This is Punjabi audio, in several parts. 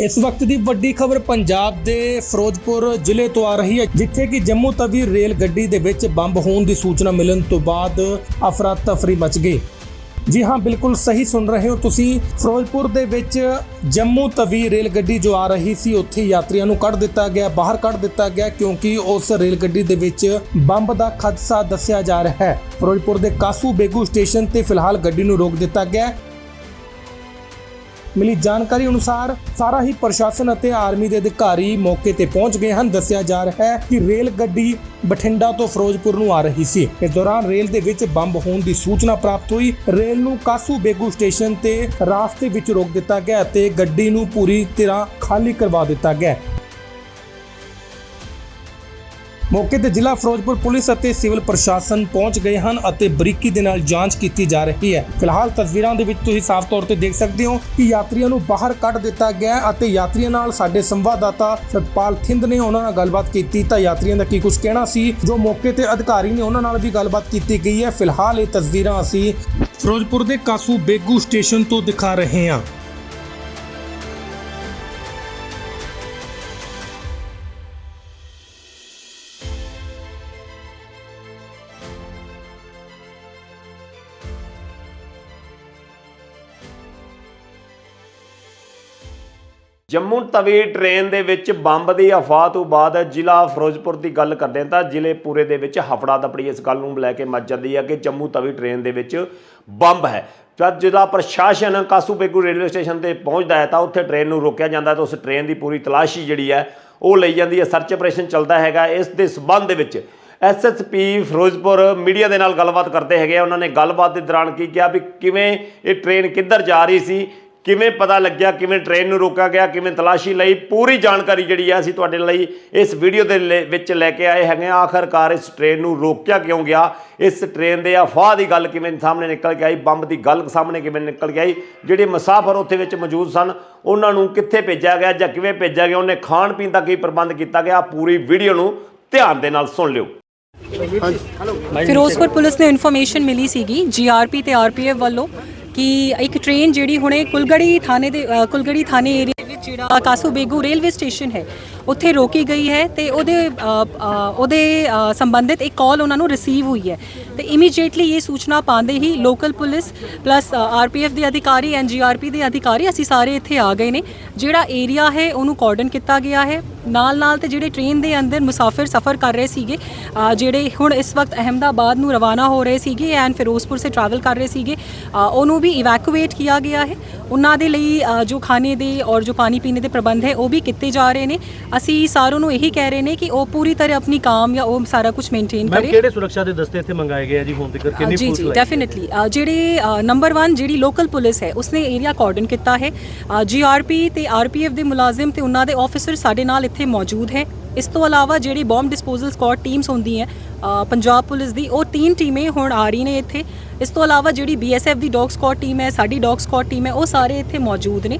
ਇਸ ਵਕਤ ਦੀ ਵੱਡੀ ਖਬਰ ਪੰਜਾਬ ਦੇ ਫਿਰੋਜ਼ਪੁਰ ਜ਼ਿਲ੍ਹੇ ਤੋਂ ਆ ਰਹੀ ਹੈ, ਜਿੱਥੇ ਕਿ ਜੰਮੂ ਤਵੀ ਰੇਲ ਗੱਡੀ ਦੇ ਵਿੱਚ ਬੰਬ ਹੋਣ ਦੀ ਸੂਚਨਾ ਮਿਲਣ ਤੋਂ ਬਾਅਦ ਅਫਰਾ ਤਫਰੀ ਮਚ ਗਈ। ਜੀ ਹਾਂ, ਬਿਲਕੁਲ ਸਹੀ ਸੁਣ ਰਹੇ ਹੋ ਤੁਸੀਂ। ਫਿਰੋਜ਼ਪੁਰ ਦੇ ਵਿੱਚ ਜੰਮੂ ਤਵੀ ਰੇਲ ਗੱਡੀ ਜੋ ਆ ਰਹੀ ਸੀ, ਉੱਥੇ ਯਾਤਰੀਆਂ ਨੂੰ ਕੱਢ ਦਿੱਤਾ ਗਿਆ, ਬਾਹਰ ਕੱਢ ਦਿੱਤਾ ਗਿਆ, ਕਿਉਂਕਿ ਉਸ ਰੇਲ ਗੱਡੀ ਦੇ ਵਿੱਚ ਬੰਬ ਦਾ ਖਦਸ਼ਾ ਦੱਸਿਆ ਜਾ ਰਿਹਾ ਹੈ। ਫਿਰੋਜ਼ਪੁਰ ਦੇ ਕਾਸੂ ਬੇਗੂ ਸਟੇਸ਼ਨ ਤੇ ਫਿਲਹਾਲ ਗੱਡੀ ਨੂੰ ਰੋਕ ਦਿੱਤਾ ਗਿਆ। ਮਿਲੀ ਜਾਣਕਾਰੀ ਅਨੁਸਾਰ ਸਾਰਾ ਹੀ ਪ੍ਰਸ਼ਾਸਨ ਅਤੇ ਆਰਮੀ ਦੇ ਅਧਿਕਾਰੀ ਮੌਕੇ ਤੇ ਪਹੁੰਚ ਗਏ ਹਨ। ਦੱਸਿਆ ਜਾ ਰਿਹਾ ਹੈ ਕਿ ਰੇਲ ਗੱਡੀ ਬਠਿੰਡਾ ਤੋਂ ਫਿਰੋਜ਼ਪੁਰ ਨੂੰ ਆ ਰਹੀ ਸੀ। ਇਸ ਦੌਰਾਨ ਰੇਲ ਦੇ ਵਿੱਚ ਬੰਬ ਹੋਣ ਦੀ ਸੂਚਨਾ ਪ੍ਰਾਪਤ ਹੋਈ। ਰੇਲ ਨੂੰ ਕਾਸੂ ਬੇਗੂ ਸਟੇਸ਼ਨ ਤੇ ਰਾਸਤੇ ਵਿੱਚ ਰੋਕ ਦਿੱਤਾ ਗਿਆ ਅਤੇ ਗੱਡੀ ਨੂੰ ਪੂਰੀ ਤਰ੍ਹਾਂ ਖਾਲੀ ਕਰਵਾ ਦਿੱਤਾ ਗਿਆ। ਮੌਕੇ ਤੇ ਜ਼ਿਲ੍ਹਾ ਫਿਰੋਜ਼ਪੁਰ ਪੁਲਿਸ ਅਤੇ ਸਿਵਲ ਪ੍ਰਸ਼ਾਸਨ ਪਹੁੰਚ ਗਏ ਹਨ ਅਤੇ ਬਰੀਕੀ ਦੇ ਨਾਲ ਜਾਂਚ ਕੀਤੀ ਜਾ ਰਹੀ ਹੈ। ਫਿਲਹਾਲ ਤਸਵੀਰਾਂ ਦੇ ਵਿੱਚ ਤੁਸੀਂ ਸਾਫ਼ ਤੌਰ ਤੇ ਦੇਖ ਸਕਦੇ ਹੋ ਕਿ ਯਾਤਰੀਆਂ ਨੂੰ ਬਾਹਰ ਕੱਢ ਦਿੱਤਾ ਗਿਆ ਅਤੇ ਯਾਤਰੀਆਂ ਨਾਲ ਸਾਡੇ ਸੰਵਾਦਦਾਤਾ ਸਤਪਾਲ ਥਿੰਦ ਨੇ ਉਹਨਾਂ ਨਾਲ ਗੱਲਬਾਤ ਕੀਤੀ। ਤਾਂ ਯਾਤਰੀਆਂ ਦਾ ਕੀ ਕੁਝ ਕਹਿਣਾ ਸੀ, ਜੋ ਮੌਕੇ ਤੇ ਅਧਿਕਾਰੀ ਨੇ ਉਹਨਾਂ ਨਾਲ ਵੀ ਗੱਲਬਾਤ ਕੀਤੀ ਗਈ ਹੈ। ਫਿਲਹਾਲ ਇਹ ਤਸਵੀਰਾਂ ਅਸੀਂ ਫਿਰੋਜ਼ਪੁਰ ਦੇ ਕਾਸੂ ਬੇਗੂ ਸਟੇਸ਼ਨ ਤੋਂ ਦਿਖਾ ਰਹੇ ਹਾਂ। ਜੰਮੂ ਤਵੀ ਟ੍ਰੇਨ ਦੇ ਵਿੱਚ ਬੰਬ ਦੀ ਅਫਵਾਹ ਤੋਂ ਬਾਅਦ ਜ਼ਿਲ੍ਹਾ ਫਿਰੋਜ਼ਪੁਰ ਦੀ ਗੱਲ ਕਰਦੇ ਹਾਂ ਤਾਂ ਜ਼ਿਲ੍ਹੇ ਪੂਰੇ ਦੇ ਵਿੱਚ ਹਫੜਾ ਦਫੜੀ ਇਸ ਗੱਲ ਨੂੰ ਲੈ ਕੇ ਮੱਚ ਜਾਂਦੀ ਹੈ ਕਿ ਜੰਮੂ ਤਵੀ ਟ੍ਰੇਨ ਦੇ ਵਿੱਚ ਬੰਬ ਹੈ। ਜਦ ਜ਼ਿਲ੍ਹਾ ਪ੍ਰਸ਼ਾਸਨ ਕਾਸੂ ਬੇਗੂ ਰੇਲਵੇ ਸਟੇਸ਼ਨ ਤੇ ਪਹੁੰਚਦਾ ਹੈ ਤਾਂ ਉੱਥੇ ਟ੍ਰੇਨ ਨੂੰ ਰੋਕਿਆ ਜਾਂਦਾ ਤਾਂ ਉਸ ਟ੍ਰੇਨ ਦੀ ਪੂਰੀ ਤਲਾਸ਼ੀ ਜਿਹੜੀ ਹੈ ਉਹ ਲਈ ਜਾਂਦੀ ਹੈ। ਸਰਚ ਆਪਰੇਸ਼ਨ ਚੱਲਦਾ ਹੈਗਾ। ਇਸ ਦੇ ਸਬੰਧ ਦੇ ਵਿੱਚ ਐਸਐਸਪੀ ਫਿਰੋਜ਼ਪੁਰ ਮੀਡੀਆ ਦੇ ਨਾਲ ਗੱਲਬਾਤ ਕਰਦੇ ਹੈਗੇ ਆ। ਉਹਨਾਂ ਨੇ ਗੱਲਬਾਤ ਦੇ ਦੌਰਾਨ ਕੀ ਕਿਹਾ ਵੀ ਕਿਵੇਂ ਇਹ ਟ੍ਰੇਨ ਕਿੱਧਰ ਜਾ ਰਹੀ ਸੀ ਕਿਵੇਂ ਪਤਾ ਲੱਗਿਆ ਕਿਵੇਂ ਟ੍ਰੇਨ ਨੂੰ ਰੋਕਿਆ ਗਿਆ ਕਿਵੇਂ ਤਲਾਸ਼ੀ ਲਈ ਪੂਰੀ ਜਾਣਕਾਰੀ ਜਿਹੜੀ ਹੈ ਅਸੀਂ ਤੁਹਾਡੇ ਲਈ ਇਸ ਵੀਡੀਓ ਦੇ ਲੈ- ਵਿੱਚ ਲੈ ਕੇ ਆਏ ਹੈਗੇ ਹਾਂ। ਆਖਰਕਾਰ ਇਸ ਟ੍ਰੇਨ ਨੂੰ ਰੋਕਿਆ ਕਿਉਂ ਗਿਆ? ਇਸ ਟ੍ਰੇਨ ਦੇ ਅਫਵਾਹ ਦੀ ਗੱਲ ਕਿਵੇਂ ਸਾਹਮਣੇ ਨਿਕਲ ਕੇ ਆਈ? ਬੰਬ ਦੀ ਗੱਲ ਸਾਹਮਣੇ ਕਿਵੇਂ ਨਿਕਲ ਕੇ ਆਈ? ਜਿਹੜੇ ਮੁਸਾਫਰ ਉੱਥੇ ਵਿੱਚ ਮੌਜੂਦ ਸਨ ਉਹਨਾਂ ਨੂੰ ਕਿੱਥੇ ਭੇਜਿਆ ਗਿਆ ਜਾਂ ਕਿਵੇਂ ਭੇਜਿਆ ਗਿਆ? ਉਹਨੇ ਖਾਣ ਪੀਣ ਦਾ ਕੀ ਪ੍ਰਬੰਧ ਕੀਤਾ ਗਿਆ? ਪੂਰੀ ਵੀਡੀਓ ਨੂੰ ਧਿਆਨ ਦੇ ਨਾਲ ਸੁਣ ਲਿਓ। ਫਿਰੋਜ਼ਪੁਰ ਪੁਲਿਸ ਨੂੰ ਇਨਫੋਰਮੇਸ਼ਨ ਮਿਲੀ ਸੀਗੀ। ਜੀਆਰਪੀ ਤੇ ਆਰਪੀਐਫ ਵੱਲੋਂ ਕਿ ਇੱਕ ਟ੍ਰੇਨ ਜਿਹੜੀ ਹੁਣੇ ਕੁਲਗੜੀ ਥਾਣੇ ਦੇ ਕੁਲਗੜੀ ਥਾਣੇ ਏਰੀਆ ਵਿੱਚ ਜਿਹੜਾ ਕਾਸੂ ਬੇਗੂ ਰੇਲਵੇ ਸਟੇਸ਼ਨ ਹੈ ਉੱਥੇ ਰੋਕੀ ਗਈ ਹੈ ਤੇ ਉਹਦੇ ਉਹਦੇ ਸੰਬੰਧਿਤ ਇੱਕ ਕਾਲ ਉਹਨਾਂ ਨੂੰ ਰਿਸੀਵ ਹੋਈ ਹੈ। ਤੇ ਇਮੀਡੀਏਟਲੀ ਇਹ ਸੂਚਨਾ ਪਾਉਂਦੇ ਹੀ ਲੋਕਲ ਪੁਲਿਸ ਪਲੱਸ ਆਰਪੀਐਫ ਦੇ ਅਧਿਕਾਰੀ ਐਨਜੀਆਰਪੀ ਦੇ ਅਧਿਕਾਰੀ, ਅਸੀਂ ਸਾਰੇ ਇੱਥੇ ਆ ਗਏ ਨੇ। ਜਿਹੜਾ ਏਰੀਆ ਹੈ ਉਹਨੂੰ ਕਾਰਡਨ ਕੀਤਾ ਗਿਆ ਹੈ। ਨਾਲ ਨਾਲ ਤੇ ਜਿਹੜੇ ਟ੍ਰੇਨ ਦੇ ਅੰਦਰ ਮੁਸਾਫਿਰ ਸਫ਼ਰ ਕਰ ਰਹੇ ਸੀਗੇ ਜਿਹੜੇ ਹੁਣ ਇਸ ਵਕਤ ਅਹਮਦਾਬਾਦ ਨੂੰ ਰਵਾਨਾ ਹੋ ਰਹੇ ਸੀਗੇ ਐਂਡ ਫਿਰੋਜ਼ਪੁਰ ਸੇ ਟਰੈਵਲ ਕਰ ਰਹੇ ਸੀਗੇ ਉਹਨੂੰ ਵੀ ਇਵੈਕੂਏਟ ਕੀਤਾ ਗਿਆ ਹੈ। ਉਹਨਾਂ ਦੇ ਲਈ ਜੋ ਖਾਣੇ ਦੇ ਔਰ ਜੋ ਪਾਣੀ ਪੀਣੇ ਦੇ ਪ੍ਰਬੰਧ ਹੈ, ਉਹ ਵੀ ਕੀਤੇ ਜਾ ਰਹੇ ਨੇ। ਅਸੀਂ ਸਾਰਿਆਂ ਨੂੰ ਇਹੀ ਕਹਿ ਰਹੇ ਨੇ ਕਿ ਉਹ ਪੂਰੀ ਤਰ੍ਹਾਂ ਆਪਣੀ ਕੰਮ ਜਾਂ ਉਹ ਸਾਰਾ ਕੁਝ ਮੇਨਟੇਨ ਕਰੇ। ਕਿਹੜੇ ਸੁਰੱਖਿਆ ਦੇ ਦਸਤੇ ਇੱਥੇ ਮੰਗਾਏ ਗਏ ਆ ਜੀ ਹੁਣ ਤੱਕ? ਕਿੰਨੀ ਜੀ ਪੁਲਿਸ ਜੀ ਲਾਈ? ਡੈਫੀਨਿਟਲੀ ਜਿਹੜੇ ਨੰਬਰ 1 ਜਿਹੜੀ ਲੋਕਲ ਪੁਲਿਸ ਹੈ ਉਸਨੇ ਏਰੀਆ ਕਾਰਡਨ ਕੀਤਾ ਹੈ। ਜੀਆਰਪੀ ਤੇ ਆਰਪੀਐਫ ਦੇ ਮੁਲਾਜ਼ਮ ਤੇ ਉਹਨਾਂ ਦੇ ਆਫੀਸਰ ਸਾਡੇ ਨਾਲ ਇੱਥੇ ਮੌਜੂਦ ਹੈ। ਇਸ ਤੋਂ ਇਲਾਵਾ ਜਿਹੜੀ ਬੰਬ ਡਿਸਪੋਜ਼ਲ ਸਕਵਾਡ ਟੀਮਸ ਹੁੰਦੀਆਂ ਪੰਜਾਬ ਪੁਲਿਸ ਦੀ ਉਹ ਤਿੰਨ ਟੀਮੇ ਹੁਣ ਆ ਰਹੀ ਨੇ ਇੱਥੇ। ਇਸ ਤੋਂ ਇਲਾਵਾ ਜਿਹੜੀ ਬੀਐਸਐਫ ਦੀ ਡੌਗ ਸਕਵਾਡ ਟੀਮ ਹੈ ਸਾਡੀ ਡੌਗ ਸਕਵਾਡ ਟੀਮ ਹੈ ਉਹ ਸਾਰੇ ਇੱਥੇ ਮੌਜੂਦ ਨੇ।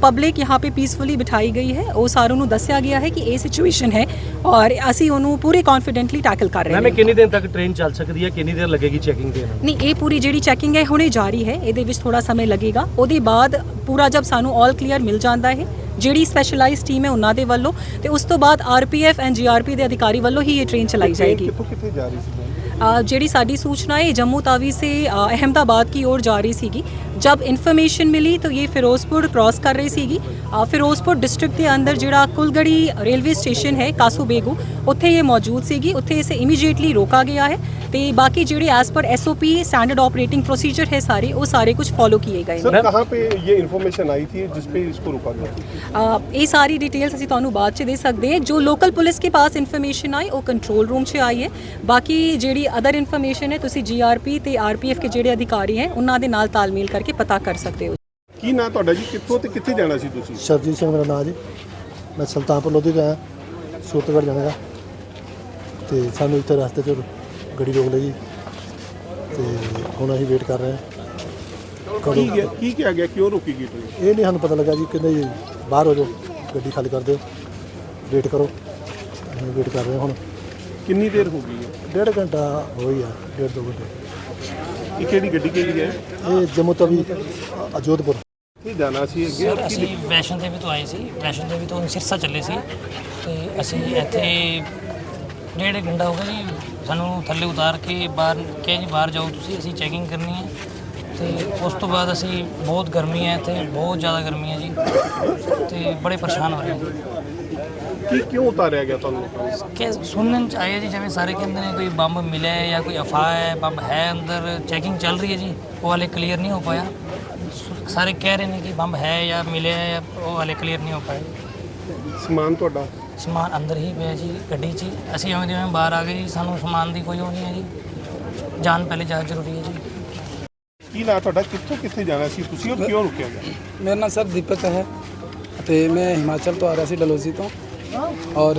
ਪਬਲਿਕ ਯਹਾਂ ਪੇ ਪੀਸਫੁਲੀ ਬਿਠਾਈ ਗਈ ਹੈ। ਉਹ ਸਾਰਿਆਂ ਨੂੰ ਦੱਸਿਆ ਗਿਆ ਹੈ ਕਿ ਇਹ ਸਿਚੁਏਸ਼ਨ ਹੈ ਔਰ ਅਸੀਂ ਉਹਨੂੰ ਪੂਰੇ ਕੌਨਫੀਡੈਂਟਲੀ ਟੈਕਲ ਕਰ ਰਹੇ ਹਾਂ। ਮੈਂ ਕਿੰਨੀ ਦਿਨ ਤੱਕ ਟ੍ਰੇਨ ਚੱਲ ਸਕਦੀ ਹੈ? ਕਿੰਨੀ ਦੇਰ ਲੱਗੇਗੀ ਚੈਕਿੰਗ ਦੇ ਨਾਲ ਨਹੀਂ ਇਹ ਪੂਰੀ ਜਿਹੜੀ ਚੈਕਿੰਗ ਹੈ ਹੁਣੇ ਜਾਰੀ ਹੈ। ਇਹਦੇ ਵਿੱਚ ਥੋੜਾ ਸਮਾਂ ਲੱਗੇਗਾ। ਉਹਦੇ ਬਾਅਦ ਪੂਰਾ ਜਦ ਸਾਨੂੰ ਆਲ ਕਲੀਅਰ ਮਿਲ ਜਾਂਦਾ ਹੈ। ਜਿਹੜੀ ਸਪੈਸ਼ਲਾਈਜ਼ਡ ਟੀਮ ਹੈ ਉਹਨਾਂ ਦੇ ਵੱਲੋਂ ਤੇ ਉਸ ਤੋਂ ਬਾਅਦ ਆਰਪੀਐਫ ਐਂਡ ਜੀਆਰਪੀ ਦੇ ਅਧਿਕਾਰੀ ਵੱਲੋਂ ਹੀ ਇਹ ਟ੍ਰੇਨ ਚਲਾਈ ਜਾਏਗੀ। ਕਿੱਥੋਂ ਕਿੱਥੇ ਜਾ ਰਹੀ ਸੀ? अ, ਜਿਹੜੀ ਸਾਡੀ सूचना है जम्मू तावी से अ, अहमदाबाद की ओर जा रही ਸੀਗੀ जब इन्फॉर्मेशन मिली तो ये फिरोजपुर क्रॉस कर रही ਸੀਗੀ ਅ, ਫਿਰੋਜ਼ਪੁਰ ਡਿਸਟ੍ਰਿਕਟ ਦੇ ਅੰਦਰ ਜਿਹੜਾ ਕੁਲਗੜੀ ਰੇਲਵੇ ਸਟੇਸ਼ਨ ਹੈ ਕਾਸੂ ਬੇਗੂ ਉੱਥੇ ਇਹ ਮੌਜੂਦ ਸੀਗੀ ਉੱਥੇ ਇਸੇ ਇਮੀਡੀਏਟਲੀ ਰੋਕਾ ਗਿਆ ਹੈ ਤੇ ਬਾਕੀ ਜਿਹੜੇ as per SOP standard operating procedure है सारे वो सारे कुछ फॉलो किए गए सर हैं कहाँ पे ये इन्फॉर्मेशन आई थी जिस पे इसको रोका गया ਅ, ਇਹ ਸਾਰੀ ਡਿਟੇਲਸ ਅਸੀਂ ਤੁਹਾਨੂੰ ਬਾਅਦ ਚ ਦੇ ਸਕਦੇ ਹਾਂ ਜੋ ਲੋਕਲ ਪੁਲਿਸ ਕੇ ਪਾਸ ਇਨਫੋਰਮੇਸ਼ਨ ਆਈ ਉਹ ਕੰਟਰੋਲ ਰੂਮ 'ਚ ਆਈ ਹੈ ਬਾਕੀ ਜਿਹੜੀ ਅਦਰ ਇਨਫੋਰਮੇਸ਼ਨ ਹੈ ਤੁਸੀਂ ਜੀਆਰਪੀ ਤੇ ਆਰਪੀਐਫ ਕੇ ਜਿਹੜੇ ਅਧਿਕਾਰੀ ਹੈ ਉਹਨਾਂ ਦੇ ਨਾਲ ਤਾਲਮੇਲ ਕਰਕੇ ਪਤਾ ਕਰ ਸਕਦੇ ਹੋ। ਕੀ ਨਾਂ ਤੁਹਾਡਾ ਜੀ? ਕਿੱਥੋਂ ਤੇ ਕਿੱਥੇ ਜਾਣਾ ਸੀ ਤੁਸੀਂ? ਸਰਜੀਤ ਸਿੰਘ ਮੇਰਾ ਨਾਮ ਜੀ। ਮੈਂ ਸੁਲਤਾਨਪੁਰ ਲੋਧੀ ਤੋਂ ਆਇਆ ਸੂਰਤਗੜ੍ਹ ਜਾਣਾ ਤੇ ਸਾਨੂੰ ਇੱਥੇ ਰਸਤੇ 'ਚ ਗੱਡੀ ਰੋਕ ਲਈ ਜੀ। ਤੇ ਹੁਣ ਅਸੀਂ ਵੇਟ ਕਰ ਰਹੇ ਹਾਂ। ਕੀ ਗਿਆ ਕੀ ਕਿਹਾ ਗਿਆ? ਕਿਉਂ ਰੋਕੀ ਗਈ ਟ੍ਰੇਨ ਇਹ ਨਹੀਂ ਸਾਨੂੰ ਪਤਾ ਲੱਗਾ ਜੀ ਕਹਿੰਦੇ ਜੀ ਬਾਹਰ ਹੋ ਜਾਓ ਗੱਡੀ ਖਾਲੀ ਕਰ ਦਿਓ। ਵੇਟ ਕਰੋ। ਅਸੀਂ ਵੇਟ ਕਰ ਰਹੇ ਹਾਂ ਹੁਣ। ਕਿੰਨੀ ਦੇਰ ਹੋ ਗਈ ਹੈ? ਡੇਢ ਘੰਟਾ ਹੋ ਹੀ ਆ ਡੇਢ ਦੋ ਘੰਟੇ। ਇਹ ਕਿਹੜੀ ਗੱਡੀ ਕਿਹੜੀ ਹੈ? ਇਹ ਜੰਮੂ ਤਵੀ ਅਜੋਧਪੁਰ। ਕਿੱਥੇ ਜਾਣਾ ਸੀ ਅੱਗੇ? ਔਰ ਕੀ ਅਸੀਂ ਵੈਸ਼ਨੋ ਦੇਵੀ ਤੋਂ ਆਏ ਸੀ। ਵੈਸ਼ਨੋ ਦੇਵੀ ਤੋਂ ਸਿਰਸਾ ਚੱਲੇ ਸੀ। ਤੇ ਅਸੀਂ ਇੱਥੇ ਡੇਢ ਘੰਟਾ ਹੋ ਗਿਆ ਜੀ। ਸਾਨੂੰ ਥੱਲੇ ਉਤਾਰ ਕੇ ਬਾਹਰ ਕਿਹਾ ਜੀ ਬਾਹਰ ਜਾਓ ਤੁਸੀਂ ਅਸੀਂ ਚੈਕਿੰਗ ਕਰਨੀ ਹੈ। ਤੇ ਉਸ ਤੋਂ ਬਾਅਦ ਅਸੀਂ ਬਹੁਤ ਗਰਮੀ ਹੈ ਇੱਥੇ ਬਹੁਤ ਜ਼ਿਆਦਾ ਗਰਮੀ ਹੈ ਜੀ। ਤੇ ਬੜੇ ਪਰੇਸ਼ਾਨ ਹੋ ਰਹੇ ਹਾਂ। ਜੀ ਕੀ ਕਿਉਂ ਉਤਾਰਿਆ ਗਿਆ ਤੁਹਾਨੂੰ? ਕਿ ਸੁਣਨ ਚ ਆਇਆ ਜੀ ਜਿਵੇਂ ਸਾਰੇ ਕਹਿੰਦੇ ਨੇ ਕੋਈ ਬੰਬ ਮਿਲਿਆ ਹੈ ਜਾਂ ਕੋਈ ਅਫਵਾਹ ਹੈ ਬੰਬ ਹੈ ਅੰਦਰ ਚੈਕਿੰਗ ਚੱਲ ਰਹੀ ਹੈ ਜੀ ਉਹ ਹਾਲੇ ਕਲੀਅਰ ਨਹੀਂ ਹੋ ਪਾਇਆ। ਸ- ਸਾਰੇ ਕਹਿ ਰਹੇ ਨੇ ਕਿ ਬੰਬ ਹੈ ਜਾਂ ਮਿਲਿਆ ਹੈ ਜਾਂ ਉਹ ਹਾਲੇ ਕਲੀਅਰ ਨਹੀਂ ਹੋ ਪਾਇਆ। ਸਮਾਨ ਤੁਹਾਡਾ? ਸਮਾਨ ਅੰਦਰ ਹੀ ਪਿਆ ਜੀ ਗੱਡੀ 'ਚ ਹੀ। ਅਸੀਂ ਐਵੇਂ ਜਿਵੇਂ ਬਾਹਰ ਆ ਗਏ ਜੀ ਸਾਨੂੰ ਸਮਾਨ ਦੀ ਕੋਈ ਉਹ ਨਹੀਂ ਹੈ ਜੀ। ਜਾਨ ਪਹਿਲੇ ਜ਼ਿਆਦਾ ਜ਼ਰੂਰੀ ਹੈ ਜੀ। ਕੀ ਨਾਂ ਤੁਹਾਡਾ? ਕਿੱਥੋਂ ਕਿੱਥੇ ਜਾਣਾ ਸੀ? ਤੁਸੀਂ ਔਰ ਕਿਉਂ ਰੁਕਿਆ? ਗਿਆ ਮੇਰਾ ਨਾਮ ਸਰ ਦੀਪਕ ਹੈ ਤੇ ਮੈਂ ਹਿਮਾਚਲ ਤੋਂ ਆ ਰਿਹਾ ਸੀ ਡਲੋਜ਼ੀ ਤੋਂ। ਔਰ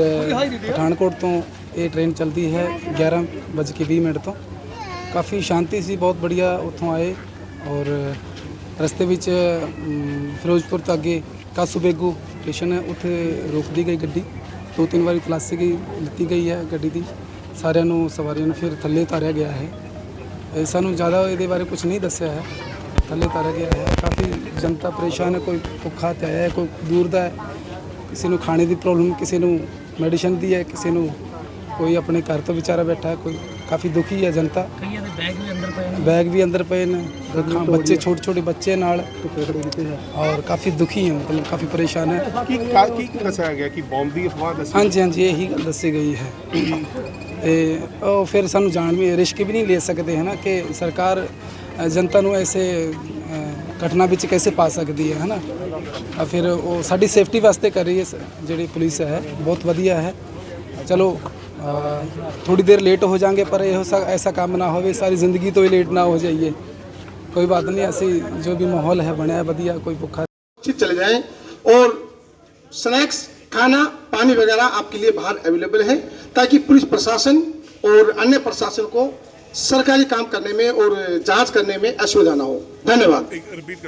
ਪਠਾਨਕੋਟ ਤੋਂ ਇਹ ਟ੍ਰੇਨ ਚਲਦੀ ਹੈ 11 ਵਜੇ ਕੇ 20 ਮਿੰਟ ਤੋਂ। ਕਾਫੀ ਸ਼ਾਂਤੀ ਸੀ, ਬਹੁਤ ਬੜੀਆ ਉੱਥੋਂ ਆਏ। ਔਰ, ਰਸਤੇ ਵਿੱਚ ਫਿਰੋਜ਼ਪੁਰ ਤੋਂ ਅੱਗੇ ਕਾਸੂਬੇਗੂ ਸਟੇਸ਼ਨ ਹੈ, ਉੱਥੇ ਰੋਕਦੀ ਗਈ ਗੱਡੀ। ਦੋ ਤਿੰਨ ਵਾਰੀ ਤਲਾਸ਼ੀ ਗਈ ਲਿੱਤੀ ਗਈ ਹੈ ਗੱਡੀ ਦੀ। ਸਾਰਿਆਂ ਨੂੰ, ਸਵਾਰੀਆਂ ਨੂੰ ਫਿਰ ਥੱਲੇ ਉਤਾਰਿਆ ਗਿਆ ਹੈ। ਸਾਨੂੰ ਜ਼ਿਆਦਾ ਇਹਦੇ ਬਾਰੇ ਕੁਝ ਨਹੀਂ ਦੱਸਿਆ ਹੈ। ਥੱਲੇ ਉਤਾਰਿਆ ਗਿਆ ਹੈ। ਕਾਫੀ ਜਨਤਾ ਪਰੇਸ਼ਾਨ ਹੈ, ਕੋਈ ਭੁੱਖਾ ਤੇ ਆਇਆ ਹੈ, ਕੋਈ ਦੂਰ ਦਾ ਹੈ। ਕਿਸੇ ਨੂੰ ਖਾਣੇ ਦੀ ਪ੍ਰੋਬਲਮ ਕਿਸੇ ਨੂੰ ਮੈਡੀਸਨ ਦੀ ਹੈ ਕਿਸੇ ਨੂੰ ਕੋਈ ਆਪਣੇ ਘਰ ਤੋਂ ਵਿਚਾਰਾ ਬੈਠਾ ਹੈ ਕੋਈ ਕਾਫੀ ਦੁਖੀ ਹੈ ਜਨਤਾ। ਕਈਆਂ ਦੇ ਬੈਗ ਵੀ ਅੰਦਰ ਪਏ ਨੇ। ਬੈਗ ਵੀ ਅੰਦਰ ਪਏ ਨੇ। ਰੱਖਾਂ ਬੱਚੇ ਛੋਟੇ ਛੋਟੇ ਬੱਚੇ ਨਾਲ। ਔਰ ਕਾਫੀ ਦੁਖੀ ਹੈ ਮਤਲਬ ਕਾਫੀ ਪਰੇਸ਼ਾਨ ਹੈ। ਕੀ ਕਾ- ਕੀ ਦੱਸਿਆ ਗਿਆ ਕਿ ਬੰਬ ਦੀ ਅਫਵਾਹ ਦੱਸੀ ਹਾਂਜੀ ਹਾਂਜੀ ਇਹੀ ਗੱਲ ਦੱਸੀ ਗਈ ਹੈ। ਤੇ ਉਹ ਫਿਰ ਸਾਨੂੰ ਜਾਣ ਵੀ ਰਿਸਕ ਵੀ ਨਹੀਂ ਲੈ ਸਕਦੇ ਹੈ ਨਾ ਕਿ ਸਰਕਾਰ ਅ, ਜਨਤਾ ਨੂੰ ਐਸੇ ਘਟਨਾ ਵਿੱਚ ਕੈਸੇ ਪਾ ਸਕਦੀ ਹੈ ਹੈ ਨਾ ਅ, ਫਿਰ ਉਹ ਸਾਡੀ ਸੇਫਟੀ ਵਾਸਤੇ ਕਰ ਰਹੀ ਹੈ ਸ- ਜਿਹੜੀ ਪੁਲਿਸ ਹੈ ਬਹੁਤ ਵਧੀਆ ਹੈ ਚਲੋ ਥੋੜੀ ਦੇਰ ਲੇਟ ਹੋ ਜਾਾਂਗੇ ਪਰ ਇਹੋ ਸਾ ਐਸਾ ਕੰਮ ਨਾ ਹੋਵੇ ਸਾਰੀ ਜ਼ਿੰਦਗੀ ਤੋਂ ਹੀ ਲੇਟ ਨਾ ਹੋ ਜਾਈਏ ਕੋਈ ਬਾਤ नहीं ऐसी जो भी माहौल है बनाया बढ़िया कोई भूखा सुरक्षित चले जाएं और स्नैक्स खाना पानी वगैरह आपके लिए बाहर अवेलेबल है ताकि पुलिस प्रशासन और अन्य प्रशासन को सरकारी काम करने में और जांच करने में असुविधा ना हो धन्यवाद